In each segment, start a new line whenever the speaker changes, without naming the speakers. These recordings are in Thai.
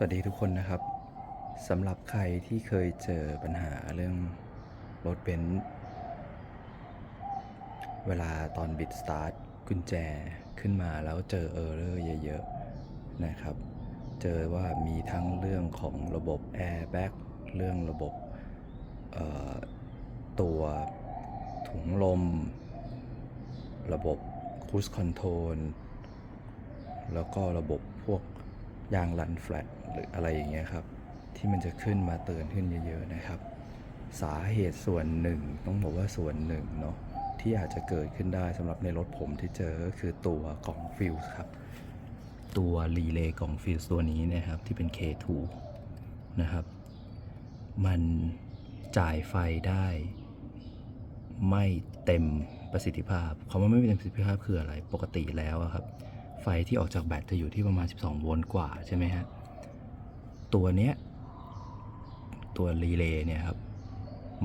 สวัสดีทุกคนนะครับสำหรับใครที่เคยเจอปัญหาเรื่องรถเบนซ์เวลาตอนบิดสตาร์ทกุญแจขึ้นมาแล้วเจอเออร์เรอร์เยอะๆนะครับ เจอว่ามีทั้งเรื่องของระบบแอร์แบ็กเรื่องระบบตัวถุงลม ระบบคูสคอนโทรลแล้วก็ระบบพวก ยางลันแฟลตหรืออะไรอย่างเงี้ยครับ ที่มันจะขึ้นมาเตือนขึ้นเยอะๆนะครับ สาเหตุส่วนหนึ่งต้องบอกว่าส่วนหนึ่งเนาะที่อาจจะเกิดขึ้นได้สำหรับในรถผมที่เจอก็คือตัวกล่องฟิวส์ครับ ตัวรีเลย์กล่องฟิวส์ตัวนี้นะครับที่เป็น K2 นะครับ มันจ่ายไฟได้ไม่เต็มประสิทธิภาพคำว่าไม่เต็มประสิทธิภาพคืออะไรปกติแล้วครับ ไฟที่ออกจากแบตจะอยู่ที่ประมาณ 12 โวลต์กว่าใช่ไหมฮะ ตัวเนี้ย ตัวรีเลย์เนี่ยครับ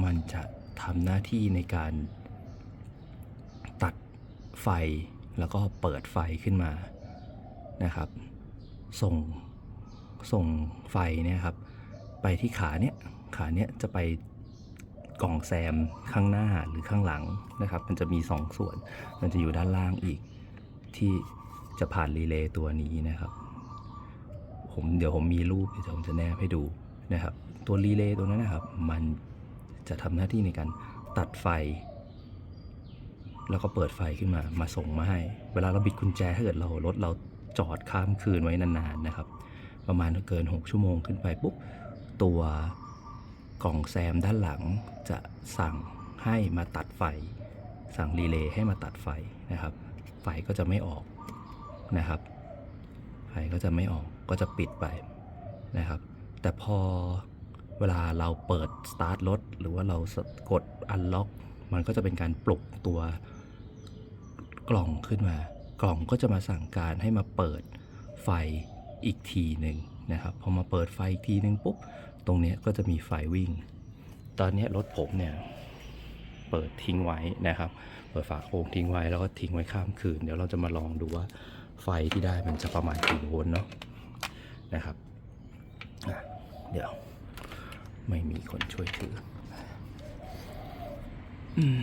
มันจะทำหน้าที่ในการตัดไฟแล้วก็เปิดไฟขึ้นมานะครับ ส่งส่งไฟเนี่ยครับ ไปที่ขาเนี้ยขาเนี้ยจะไปกล่องแซมข้างหน้าหรือข้างหลังนะครับ มันจะมีสองส่วน มันจะอยู่ด้านล่างอีกที่ จะผ่านรีเลย์ตัวนี้นะครับ ผมเดี๋ยวผมมีรูปเดี๋ยวผมจะแนบให้ดูนะครับ ตัวรีเลย์ตัวนั้นนะครับ มันจะทำหน้าที่ในการตัดไฟ แล้วก็เปิดไฟขึ้นมา มาส่งมาให้ เวลาเราบิดกุญแจถ้าเกิดเรารถเราจอดข้ามคืนไว้นานๆนะครับ ประมาณเกิน 6 ชั่วโมงขึ้นไปปุ๊บตัวกล่องแซมด้านหลังจะสั่งให้มาตัดไฟ สั่งรีเลย์ให้มาตัดไฟนะครับ ไฟก็จะไม่ออก นะครับไฟก็จะไม่ออกก็จะปิดไปนะครับ แต่พอเวลาเราเปิดสตาร์ทรถหรือว่าเรากดอันล็อกมันก็จะเป็นการปลุกตัวกล่องขึ้นมา กล่องก็จะมาสั่งการให้มาเปิดไฟอีกทีหนึ่งนะครับพอมาเปิดไฟอีกทีหนึ่งปุ๊บตรงนี้ก็จะมีไฟวิ่ง ตอนนี้รถผมเนี่ยเปิดทิ้งไว้นะครับ เปิดฝาโครงทิ้งไว้แล้วก็ทิ้งไว้ข้ามคืน เดี๋ยวเราจะมาลองดูว่า ไฟที่ได้มันจะประมาณกี่โวลต์เนาะนะครับเดี๋ยวไม่มีคนช่วยถืออืม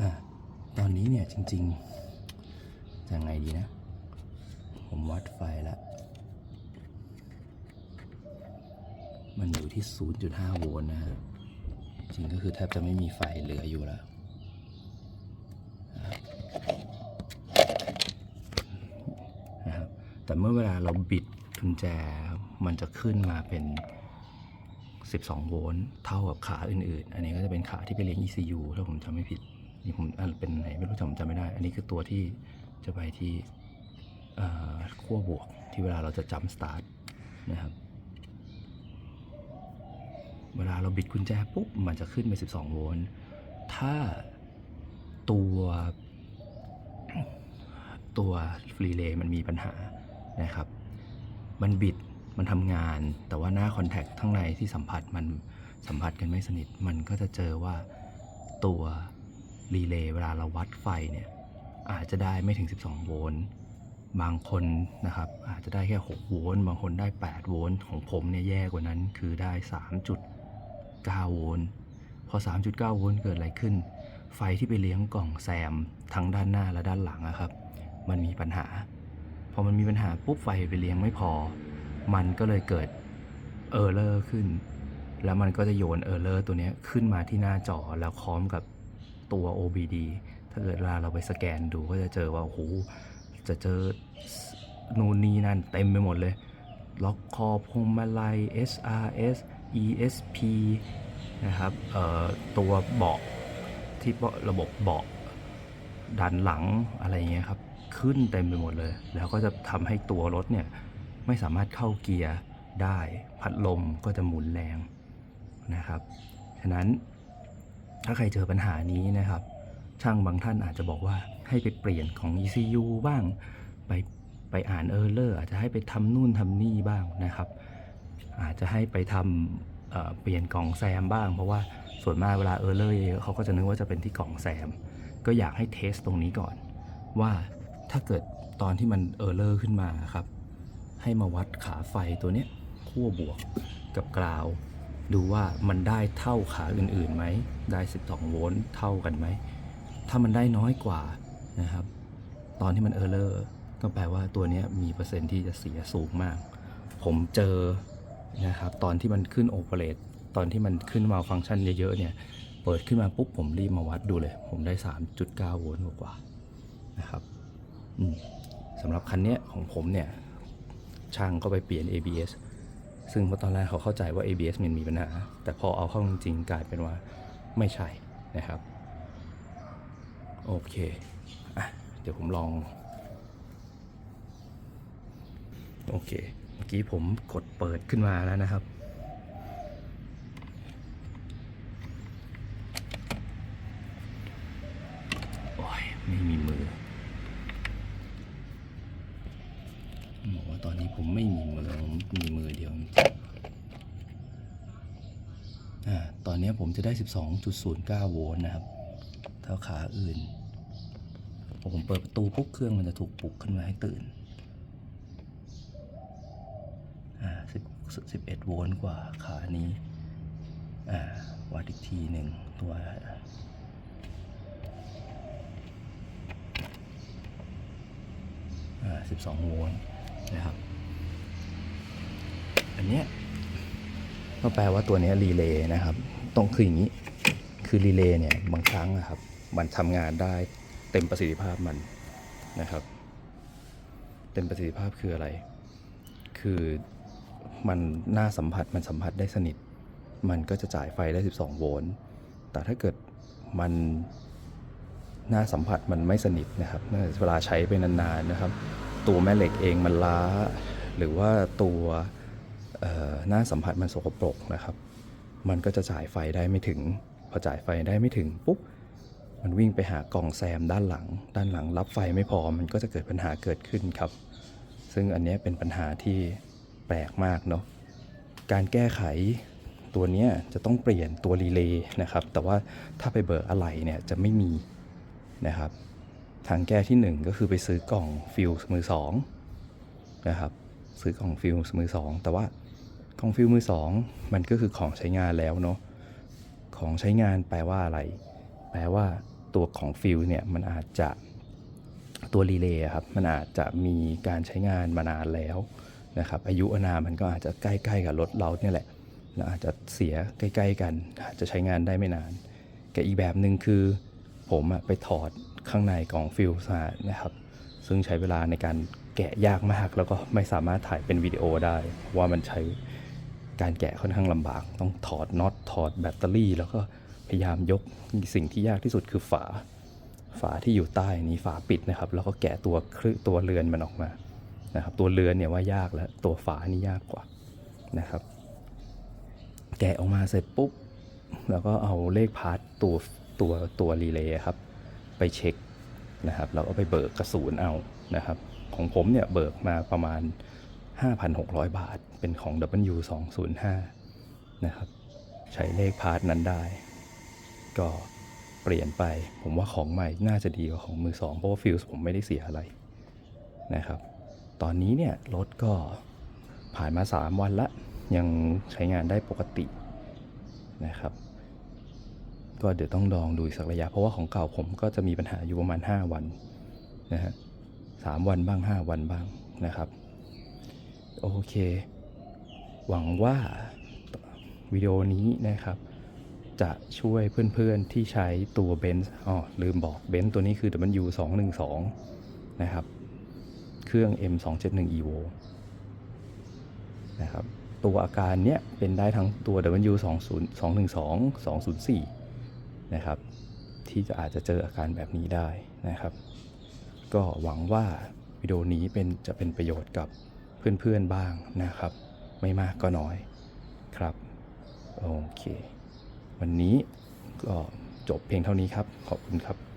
อะตอนนี้เนี่ยจริงๆจะไงดีนะ ผมวัดไฟแล้ว มันอยู่ ที่ 0.5 โวลต์นะฮะ จริงก็คือแทบจะไม่มีไฟเหลืออยู่แล้ว นะครับ แต่เมื่อเวลาเราบิดกุญแจ มันจะขึ้นมาเป็น 12 โวลต์ เท่ากับขาอื่นๆ อันนี้ก็จะเป็นขาที่ไปเลี้ยง ECU ถ้าผมจำไม่ผิด นี่ผมอันเป็นไหนไม่รู้จำจำไม่ได้ อันนี้คือตัวที่จะไปที่ขั้วบวกที่เวลาเราจะจัมสตาร์ทนะครับ เวลาเราบิดกุญแจปุ๊บมันจะขึ้นไป 12 โวลต์ ถ้าตัวตัวรีเลย์มันมีปัญหานะครับ มันบิด มันทำงาน แต่ว่าหน้าคอนแทคข้างในที่สัมผัสมันสัมผัสกันไม่สนิท มันก็จะเจอว่าตัวรีเลย์เวลาเราวัดไฟเนี่ยอาจจะได้ไม่ถึง 12 โวลต์ บางคนนะครับอาจจะได้แค่ 6 โวลต์ บางคนได้ 8 โวลต์ ของผมเนี่ยแย่กว่านั้นคือได้ 3.9 โวลต์ พอ 3.9 โวลต์เกิดอะไรขึ้น ไฟที่ไปเลี้ยงกล่องแซมทั้งด้านหน้าและด้านหลังอะครับ มันมีปัญหา พอมันมีปัญหาปุ๊บไฟไปเลี้ยงไม่พอ มันก็เลยเกิดเออร์เลอร์ขึ้น แล้วมันก็จะโยนเออร์เลอร์ตัวนี้ขึ้นมาที่หน้าจอแล้วพร้อมกับตัว OBD ถ้าเกิดเวลาเราไปสแกนดูก็จะเจอว่าโอ้โหจะเจอนูนนี่นั่นเต็มไปหมดเลย ล็อกคอพวงมาลัย SRS ESP นะครับตัวเบาะที่เบาะระบบเบาะดันหลังอะไรเงี้ยครับ ขึ้นเต็มไปหมดเลย แล้วก็จะทำให้ตัวรถเนี่ย ไม่สามารถเข้าเกียร์ได้ พัดลมก็จะหมุนแรงนะครับ ฉะนั้นถ้าใครเจอปัญหานี้นะครับ ช่างบางท่านอาจจะบอกว่าให้ไปเปลี่ยนของ ECU บ้าง ไปไปอ่านเออร์เลอร์อาจจะให้ไปทำนู่นทำนี่บ้างนะครับ อาจจะให้ไปทำเเปลี่ยนกล่องแซมบ้าง เพราะว่าส่วนมากเวลาเออร์เลอร์เยเขาก็จะนึกว่าจะเป็นที่กล่องแซม ก็อยากให้เทสตรงนี้ก่อน ว่าถ้าเกิดตอนที่มันเออร์เลอร์ขึ้นมาครับ ให้มาวัดขาไฟตัวเนี้ยขั้วบวกกับกราว ดูว่ามันได้เท่าขาอื่นๆไหมได้ 12 โวลต์เท่ากันไหม ถ้ามันได้น้อยกว่านะครับ ตอนที่มันเออร์เลอร์ก็แปลว่าตัวนี้มีเปอร์เซ็นต์ที่จะเสียสูงมาก ผมเจอ นะครับตอนที่มันขึ้นโอเปเรตตอนที่มันขึ้นมาฟังก์ชันเยอะๆเนี่ยเปิดขึ้นมาปุ๊บผมรีบมาวัดดูเลย ผมได้ 3.9 โวลต์กว่านะครับสำหรับคันเนี้ยของผมเนี่ยช่างก็ไปเปลี่ยน ABS ซึ่งเมื่อตอนแรกเขาเข้าใจว่า ABS มันมีปัญหา แต่พอเอาเข้าจริงๆกลายเป็นว่าไม่ใช่นะครับ โอเคอะเดี๋ยวผมลอง โอเค เมื่อกี้ผมกดเปิดขึ้นมาแล้วนะครับ โอ้ย ไม่มีมือบอกว่าตอนนี้ผมไม่มีมือ ผมมีมือเดียวอ่าตอนนี้ผมจะได้ 12.09 โวลต์นะครับ เท่าขาอื่น ผมเปิดประตูปุ๊บเครื่องมันจะถูกปลุกขึ้นมาให้ตื่น 11 โวลต์กว่าขานี้วัดอีกทีหนึ่งตัวสิบสองโวลต์นะครับ อันเนี้ยก็แปลว่าตัวนี้รีเลย์นะครับ ต้องคืออย่างนี้ คือรีเลย์เนี่ยบางครั้งนะครับ มันทำงานได้เต็มประสิทธิภาพมันนะครับ เต็มประสิทธิภาพคืออะไร คือ มันหน้าสัมผัสมันสัมผัสได้สนิท มันก็จะจ่ายไฟได้ 12 โวลต์ แต่ถ้าเกิดมันหน้าสัมผัสมันไม่สนิทนะครับเวลาใช้ไปนานๆนะครับ ตัวแม่เหล็กเองมันล้า หรือว่าตัวหน้าสัมผัสมันสกปรกนะครับ มันก็จะจ่ายไฟได้ไม่ถึง พอจ่ายไฟได้ไม่ถึงปุ๊บ มันวิ่งไปหากล่องแซมด้านหลัง ด้านหลังรับไฟไม่พอ มันก็จะเกิดปัญหาเกิดขึ้นครับ ซึ่งอันนี้เป็นปัญหาที่ แปลกมากเนาะการแก้ไขตัวนี้จะต้องเปลี่ยนตัวรีเลย์นะครับ แต่ว่าถ้าไปเบิกอะไหล่เนี่ยจะไม่มีนะครับ ทางแก้ที่หนึ่งก็คือไปซื้อกล่องฟิลส์มือสองนะครับ ซื้อกล่องฟิลส์มือสองแต่ว่ากล่องฟิลส์มือสองมันก็คือของใช้งานแล้วเนาะ ของใช้งานแปลว่าอะไร แปลว่าตัวของฟิลเนี่ยมันอาจจะตัวรีเลย์ครับ มันอาจจะมีการใช้งานมานานแล้ว นะครับอายุอนามันก็อาจจะใกล้ๆกับรถเราเนี่ยแหละแล้วอาจจะเสียใกล้ ๆ กัน อาจจะใช้งานได้ไม่นานกับอีกแบบหนึ่งคือ ผมอะไปถอดข้างในกล่องฟิลส์มานะครับ ซึ่งใช้เวลาในการแกะยากมากแล้วก็ไม่สามารถถ่ายเป็นวิดีโอได้ ว่ามันใช้การแกะค่อนข้างลำบาก ต้องถอดน็อตถอดแบตเตอรี่ แล้วก็พยายามยกสิ่งที่ยากที่สุดคือฝา ฝาที่อยู่ใต้นี้ฝาปิดนะครับ แล้วก็แกะตัวครึ่ตัวเรือนมันออกมา นะครับตัวเรือนเนี่ยว่ายากแล้วตัวฝานี่ยากกว่านะครับ แกะออกมาเสร็จปุ๊บแล้วก็เอาเลขพาร์ตตัวตัวตัวรีเลย์ครับ ไปเช็คนะครับแล้วก็ไปเบิกกระสุนเอานะครับ ของผมเนี่ยเบิกมาประมาณ 5,600 บาท เป็นของ W205 นะครับ ใช้เลขพาร์ทนั้นได้ ก็เปลี่ยนไป ผมว่าของใหม่น่าจะดีกว่าของมือสองเพราะว่าฟิลส์ผมไม่ได้เสียอะไรนะครับ ตอนนี้เนี่ยรถก็ผ่านมา 3 วันละยังใช้งานได้ปกตินะครับ ก็เดี๋ยวต้องลองดูอีกสักระยะ เพราะว่าของเก่าผมก็จะมีปัญหาอยู่ประมาณ 5 วันนะฮะสามวันบ้าง 5 วันบ้างนะครับ โอเค หวังว่าวิดีโอนี้นะครับ จะช่วยเพื่อนๆที่ใช้ตัวเบนซ์อ๋อลืมบอกเบนซ์ตัวนี้คือ W212 นะครับ รื่อง M271 Evo นะครับตัวอาการเนี้ยเป็นได้ทั้งตัว W20212 204 นะครับ ที่จะอาจจะเจออาการแบบนี้ได้นะครับ ก็หวังว่าวิดีโอนี้เป็นจะเป็นประโยชน์กับเพื่อนๆบ้างนะครับ ไม่มากก็น้อยครับโอเค วันนี้ก็จบเพียงเท่านี้ครับ ขอบคุณครับ